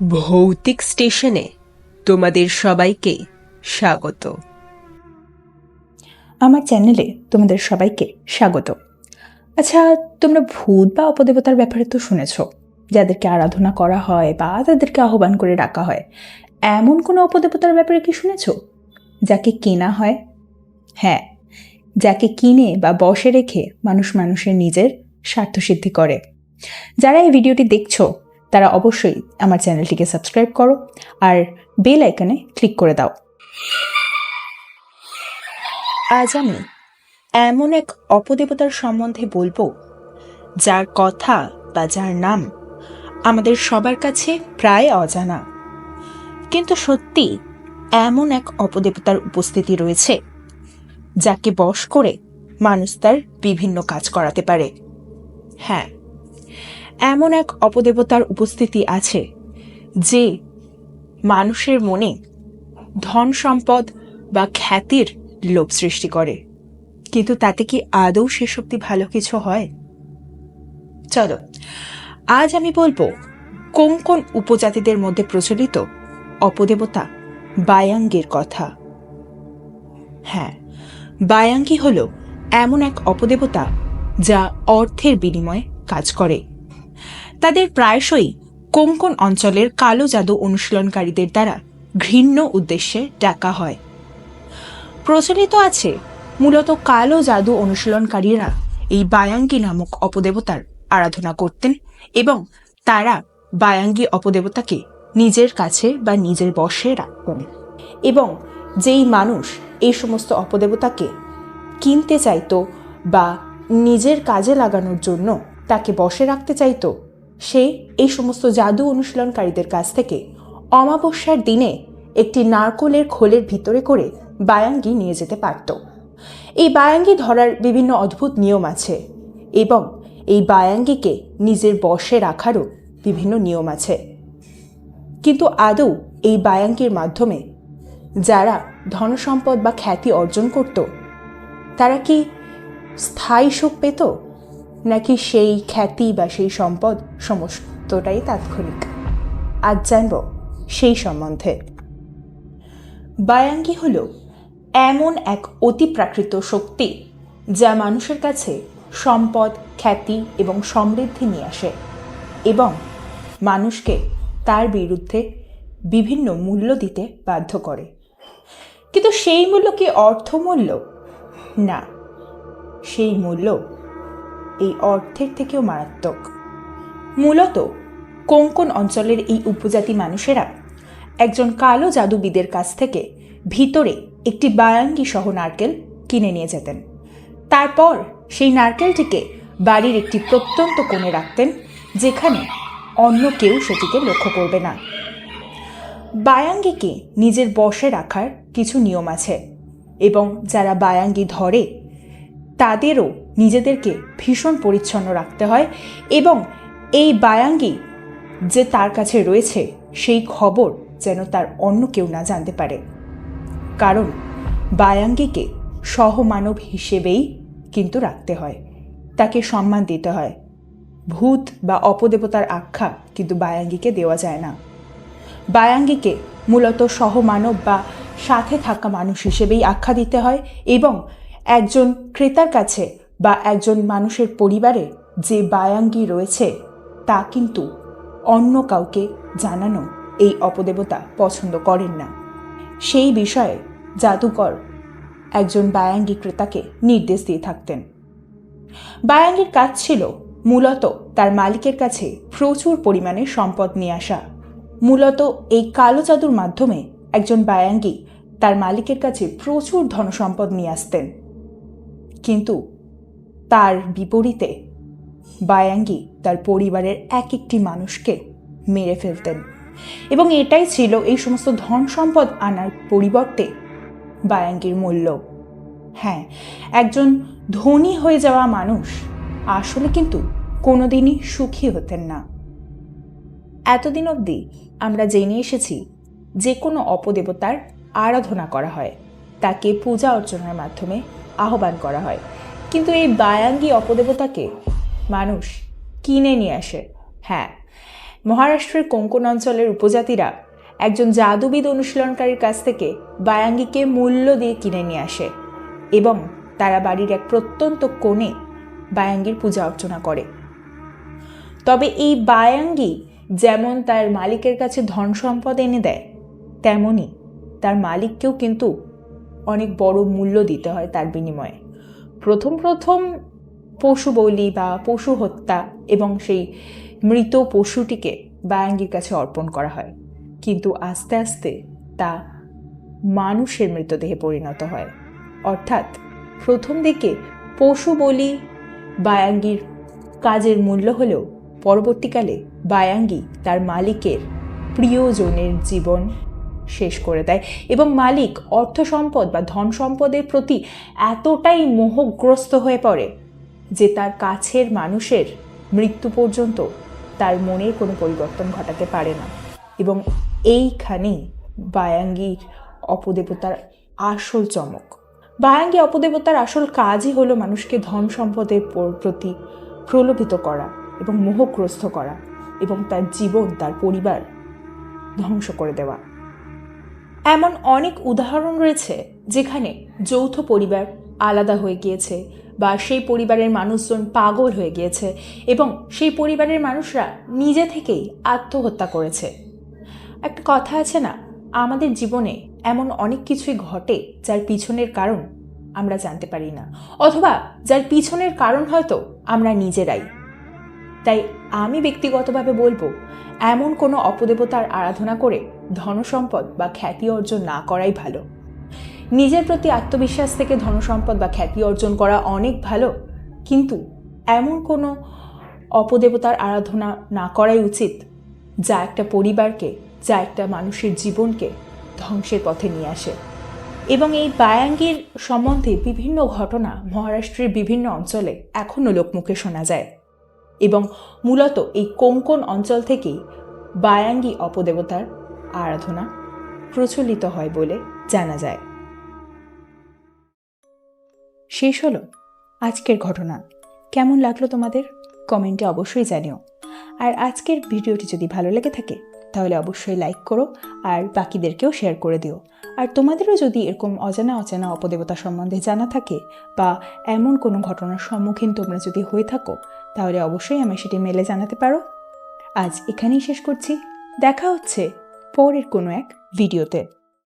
ভৌতিক স্টেশনে তোমাদের সবাইকে স্বাগত। আমার চ্যানেলে তোমাদের সবাইকে স্বাগত। আচ্ছা তোমরা ভূত বা অপদেবতার ব্যাপারে তো শুনেছ, যাদেরকে আরাধনা করা হয় বা তাদেরকে আহ্বান করে ডাকা হয়, এমন কোনো অপদেবতার ব্যাপারে কি শুনেছ? যাকে কেনা হয়? হ্যাঁ যাকে কিনে বা বসে রেখে মানুষ মানুষের নিজের স্বার্থসিদ্ধি করে। যারা এই ভিডিওটি দেখছ তারা অবশ্যই আমার চ্যানেলটিকে সাবস্ক্রাইব করো আর বেল আইকনে ক্লিক করে দাও। আজ আমি এমন এক অপদেবতার সম্বন্ধে বলব, যার কথা বা যার নাম আমাদের সবার কাছে প্রায় অজানা। কিন্তু সত্যি এমন এক অপদেবতার উপস্থিতি রয়েছে, যাকে বশ করে মানুষ তার বিভিন্ন কাজ করাতে পারে। হ্যাঁ এমন এক অপদেবতার উপস্থিতি আছে, যে মানুষের মনে ধন সম্পদ বা খ্যাতির লোভ সৃষ্টি করে। কিন্তু তাতে কি আদৌ সে সত্যি ভালো কিছু হয়? চলো, আজ আমি বলব, কোন কোন উপজাতিদের মধ্যে প্রচলিত অপদেবতা বায়াঙ্গের কথা। হ্যাঁ বায়াঙ্গি হল এমন এক অপদেবতা যা অর্থের বিনিময়ে কাজ করে। তাদের প্রায়শই কোঙ্কন অঞ্চলের কালো জাদু অনুশীলনকারীদের দ্বারা ঘৃণ্য উদ্দেশ্যে ডাকা হয়। প্রচলিত আছে মূলত কালো জাদু অনুশীলনকারীরা এই বায়াঙ্গি নামক অপদেবতার আরাধনা করতেন এবং তারা বায়াঙ্গি অপদেবতাকে নিজের কাছে বা নিজের বশে রাখতেন এবং যেই মানুষ এই সমস্ত অপদেবতাকে কিনতে চাইতো বা নিজের কাজে লাগানোর জন্য তাকে বসে রাখতে চাইতো সে এই সমস্ত জাদু অনুশীলনকারীদের কাছ থেকে অমাবস্যার দিনে একটি নারকোলের খোলের ভিতরে করে বায়াঙ্গি নিয়ে যেতে পারত। এই বায়াঙ্গি ধরার বিভিন্ন অদ্ভুত নিয়ম আছে এবং এই বায়াঙ্গিকে নিজের বশে রাখারও বিভিন্ন নিয়ম আছে। কিন্তু আদৌ এই বায়াঙ্গির মাধ্যমে যারা ধনসম্পদ বা খ্যাতি অর্জন করত, তারা কি স্থায়ী সুখ পেত? নাকি সেই খ্যাতি বা সেই সম্পদ সমস্তটাই তাৎক্ষণিক। আজ জানব সেই সম্বন্ধে। বায়াঙ্গি হল এমন এক অতিপ্রাকৃত শক্তি যা মানুষের কাছে সম্পদ, খ্যাতি এবং সমৃদ্ধি নিয়ে আসে এবং মানুষকে তার বিরুদ্ধে বিভিন্ন মূল্য দিতে বাধ্য করে। কিন্তু সেই মূল্য কি অর্থমূল্য? না, সেই মূল্য এই অর্থের থেকেও মারাত্মক। মূলত কোঙ্কন অঞ্চলের এই উপজাতি মানুষেরা একজন কালো জাদুবিদের কাছ থেকে ভিতরে একটি বায়াঙ্গি সহ নারকেল কিনে নিয়ে যেতেন। তারপর সেই নারকেলটিকে বাড়ির একটি প্রত্যন্ত কোণে রাখতেন, যেখানে অন্য কেউ সেটিকে লক্ষ্য করবে না। বায়াঙ্গিকে নিজের বশে রাখার কিছু নিয়ম আছে এবং যারা বায়াঙ্গি ধরে, তাদেরও নিজেদেরকে ভীষণ পরিচ্ছন্ন রাখতে হয় এবং এই বায়াঙ্গি যে তার কাছে রয়েছে, সেই খবর যেন তার অন্য কেউ না জানতে পারে। কারণ বায়াঙ্গিকে সহমানব হিসেবেই কিন্তু রাখতে হয়। তাকে সম্মান দিতে হয়। ভূত বা অপদেবতার আখ্যা কিন্তু বায়াঙ্গিকে দেওয়া যায় না। বায়াঙ্গিকে মূলত সহমানব বা সাথে থাকা মানুষ হিসেবেই আখ্যা দিতে হয় এবং একজন ক্রেতার কাছে বা একজন মানুষের পরিবারে যে বায়াঙ্গি রয়েছে, তা কিন্তু অন্য কাউকে জানানো এই অপদেবতা পছন্দ করেন না। সেই বিষয়ে জাদুকর একজন বায়াঙ্গি ক্রেতাকে নির্দেশ দিয়ে থাকতেন। বায়াঙ্গির কাজ ছিল মূলত তার মালিকের কাছে প্রচুর পরিমাণে সম্পদ নিয়ে আসা। মূলত এই কালো জাদুর মাধ্যমে একজন বায়াঙ্গি তার মালিকের কাছে প্রচুর ধনসম্পদ নিয়ে আসতেন। কিন্তু তার বিপরীতে বায়াঙ্গি তার পরিবারের এক একটি মানুষকে মেরে ফেলতেন। এবং এটাই ছিল এই সমস্ত ধন সম্পদ আনার পরিবর্তে বায়াঙ্গির মূল্য। হ্যাঁ একজন ধনী হয়ে যাওয়া মানুষ আসলে কিন্তু কোনোদিনই সুখী হতেন না। এতদিন অবধি আমরা জেনে এসেছি যে কোনো অপদেবতার আরাধনা করা হয়, তাকে পূজা অর্চনার মাধ্যমে আহ্বান করা হয়। কিন্তু এই বায়াঙ্গি অপদেবতাকে মানুষ কিনে নিয়ে আসে। হ্যাঁ মহারাষ্ট্রের কোঙ্কণ অঞ্চলের উপজাতিরা একজন জাদুবিদ অনুশীলনকারীর কাছ থেকে বায়াঙ্গিকে মূল্য দিয়ে কিনে নিয়ে আসে এবং তারা বাড়ির এক প্রত্যন্ত কোণে বায়াঙ্গির পূজা অর্চনা করে। তবে এই বায়াঙ্গি যেমন তার মালিকের কাছে ধন সম্পদ এনে দেয় তেমনই তার মালিককেও কিন্তু অনেক বড় মূল্য দিতে হয় তার বিনিময়ে। প্রথম প্রথম পশু বলি বা পশু হত্যা এবং সেই মৃত পশুটিকে বায়াঙ্গির কাছে অর্পণ করা হয়। কিন্তু আস্তে আস্তে তা মানুষের মৃতদেহে পরিণত হয়। অর্থাৎ প্রথম দিকে পশু বলি বায়াঙ্গির কাজের মূল্য হলেও পরবর্তীকালে বায়াঙ্গি তার মালিকের প্রিয়জনের জীবন শেষ করে দেয়। এবং মালিক অর্থ সম্পদ বা ধন সম্পদের প্রতি এতটাই মোহগ্রস্ত হয়ে পড়ে যে তার কাছের মানুষের মৃত্যু পর্যন্ত তার মনের কোনো পরিবর্তন ঘটাতে পারে না। এবং এইখানেই বায়াঙ্গির অপদেবতার আসল চমক। বায়াঙ্গি অপদেবতার আসল কাজই হলো মানুষকে ধন সম্পদের প্রতি প্রলোভিত করা এবং মোহগ্রস্ত করা এবং তার জীবন, তার পরিবার ধ্বংস করে দেওয়া। এমন অনেক উদাহরণ রয়েছে যেখানে যৌথ পরিবার আলাদা হয়ে গিয়েছে বা সেই পরিবারের মানুষজন পাগল হয়ে গিয়েছে এবং সেই পরিবারের মানুষরা নিজে থেকেই আত্মহত্যা করেছে। একটা কথা আছে না, আমাদের জীবনে এমন অনেক কিছুই ঘটে যার পিছনের কারণ আমরা জানতে পারি না, অথবা যার পিছনের কারণ হয়তো আমরা নিজেরাই। তাই আমি ব্যক্তিগতভাবে বলব, এমন কোনো অপদেবতার আরাধনা করে ধনসম্পদ বা খ্যাতি অর্জন না করাই ভালো। নিজের প্রতি আত্মবিশ্বাস থেকে ধনসম্পদ বা খ্যাতি অর্জন করা অনেক ভালো, কিন্তু এমন কোনো অপদেবতার আরাধনা না করাই উচিত, যা একটা পরিবারকে, যা একটা মানুষের জীবনকে ধ্বংসের পথে নিয়ে আসে। এবং এই বায়াঙ্গির সম্বন্ধে বিভিন্ন ঘটনা মহারাষ্ট্রের বিভিন্ন অঞ্চলে এখনও লোকমুখে শোনা যায়। এবং মূলত এই কোঙ্কণ অঞ্চল থেকেই বায়াঙ্গি অপদেবতার আরাধনা প্রচলিত হয় বলে জানা যায়। শেষ হলো আজকের ঘটনা। কেমন লাগল তোমাদের? কমেন্টে অবশ্যই জানিও। আর আজকের ভিডিওটি যদি ভালো লেগে থাকে, তাহলে অবশ্যই লাইক করো আর বাকিদেরকেও শেয়ার করে দিও। আর তোমাদেরও যদি এরকম অজানা অজানা অপদেবতা সম্বন্ধে জানা থাকে বা এমন কোনো ঘটনার সম্মুখীন তোমরা যদি হয়ে থাকো, তাহলে অবশ্যই আমায় সেটি মেলে জানাতে পারো। আজ এখানেই শেষ করছি। দেখা হচ্ছে পরের কোনো এক ভিডিওতে।